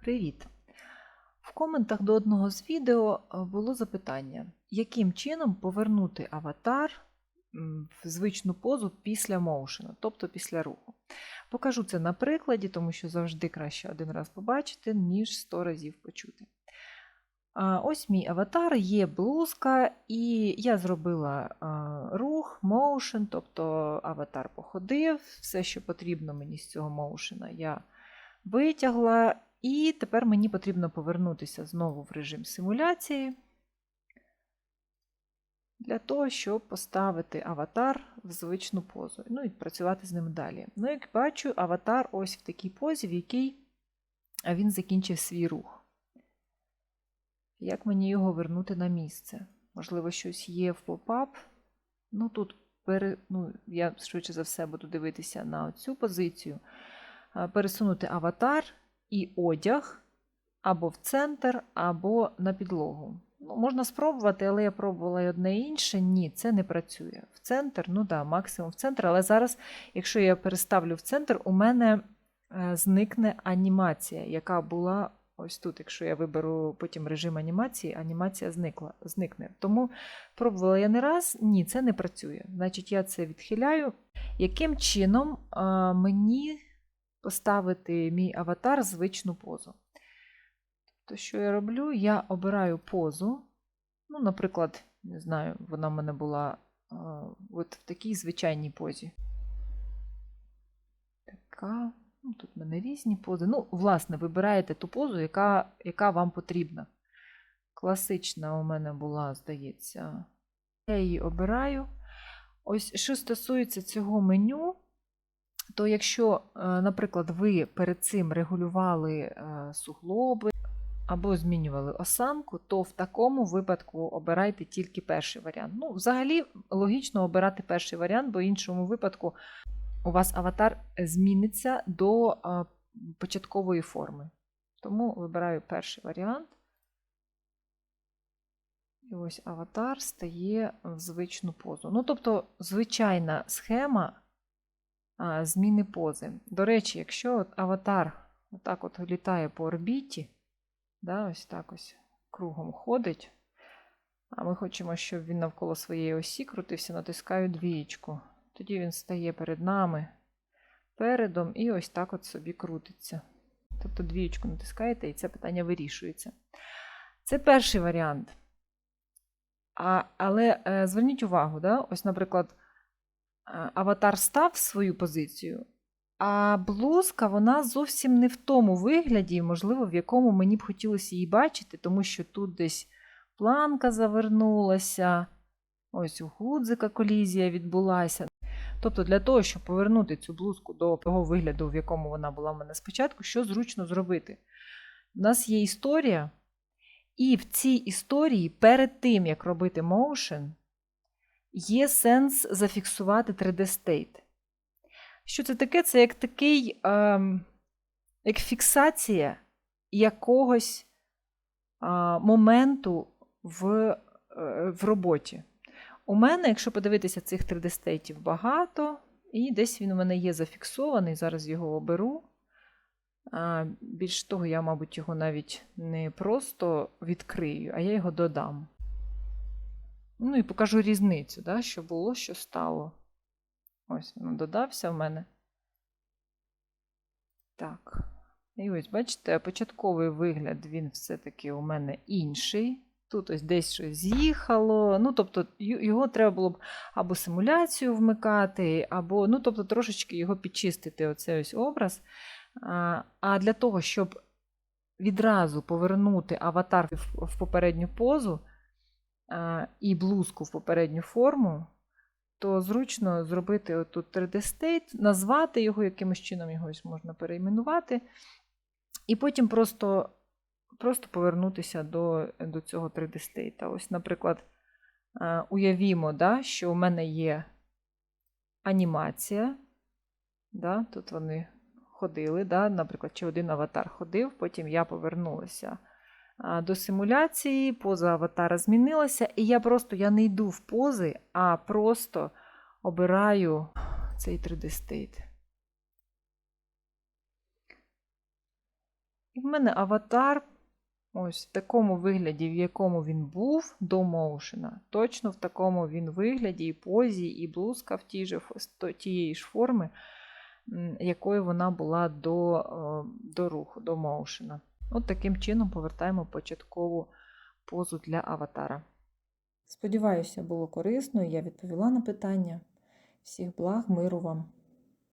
Привіт! В коментах до одного з відео е, було запитання, яким чином повернути аватар в звичну позу після моушену, тобто після руху. Покажу це на прикладі, тому що завжди краще один раз побачити, ніж 100 разів почути. Ось мій аватар, є блузка, і я зробила рух, моушен, тобто аватар походив, все, що потрібно мені з цього моушена, я витягла, і тепер мені потрібно повернутися знову в режим симуляції для того, щоб поставити аватар в звичну позу. Ну і працювати з ним далі. Ну, як бачу, аватар ось в такій позі, в якій він закінчив свій рух. Як мені його вернути на місце? Можливо, щось є в поп-ап. Ну, тут пере... ну, я швидше за все буду дивитися на цю позицію. Пересунути аватар і одяг або в центр, або на підлогу. Ну, можна спробувати, але я пробувала і одне і інше. Ні, це не працює. В центр, ну да, максимум в центр. Але зараз, якщо я переставлю в центр, у мене е, зникне анімація, яка була ось тут. Якщо я виберу потім режим анімації, анімація зникла, зникне. Тому пробувала я не раз, ні, це не працює. Значить, я це відхиляю. Яким чином а, мені поставити мій аватар звичну позу? То, що я роблю, я обираю позу. Ну, наприклад, не знаю, вона в мене була от в такій звичайній позі. Така. Ну, Тут в мене різні пози. Ну, власне, вибираєте ту позу, яка, яка вам потрібна. Класична у мене була, здається. Я її обираю. Ось, що стосується цього меню, то якщо, е, наприклад, ви перед цим регулювали е, суглоби або змінювали осанку, то в такому випадку обирайте тільки перший варіант. Ну, взагалі, логічно обирати перший варіант, бо в іншому випадку у вас аватар зміниться до початкової форми. Тому вибираю перший варіант. І ось аватар стає в звичну позу. Ну, тобто, звичайна схема зміни пози. До речі, якщо от аватар отак от літає по орбіті, да, ось так ось кругом ходить, а ми хочемо, щоб він навколо своєї осі крутився, натискаю двієчку. Тоді він стає перед нами передом і ось так от собі крутиться. Тобто двієчку натискаєте, і це питання вирішується. Це перший варіант. А, Але е, зверніть увагу, да? ось, наприклад, аватар став свою позицію, а блузка вона зовсім не в тому вигляді, можливо, в якому мені б хотілося її бачити, тому що тут десь планка завернулася, ось у гудзика колізія відбулася. Тобто, для того, щоб повернути цю блузку до того вигляду, в якому вона була в мене спочатку, що зручно зробити? У нас є історія, і в цій історії перед тим, як робити моушен, є сенс зафіксувати 3D-стейт. Що це таке? Це як такий, ем, як фіксація якогось е, моменту в, е, в роботі. У мене, якщо подивитися цих 3D-стейтів багато, і десь він у мене є зафіксований, зараз його оберу. Більш того, я, мабуть, його навіть не просто відкрию, а я його додам. Ну і покажу різницю, да, що було, що стало. Ось він додався в мене. Так. І ось, бачите, початковий вигляд, він все-таки у мене інший. Тут ось десь щось з'їхало. Ну, тобто, його треба було б або симуляцію вмикати, або, ну, тобто, трошечки його підчистити, оцей ось образ. А, для того, щоб відразу повернути аватар в, попередню позу і блузку в попередню форму, то зручно зробити тут 3D-стейт, назвати його якимось чином його можна перейменувати. І потім просто просто повернутися до до цього 3D-стейта. Ось, наприклад, уявімо, да, що у мене є анімація. Да, Тут вони ходили, да, наприклад, чи один аватар ходив, потім я повернулася до симуляції, поза аватара змінилася, і я просто я не йду в пози, а просто обираю цей 3D-стейт. І в мене аватар ось в такому вигляді, в якому він був до моушена. Точно в такому він вигляді, і позі, і блузка в тій же, тієї ж форми, якою вона була до, до руху, до моушена. От таким чином повертаємо початкову позу для аватара. Сподіваюся, було корисно, я відповіла на питання. Всіх благ, миру вам!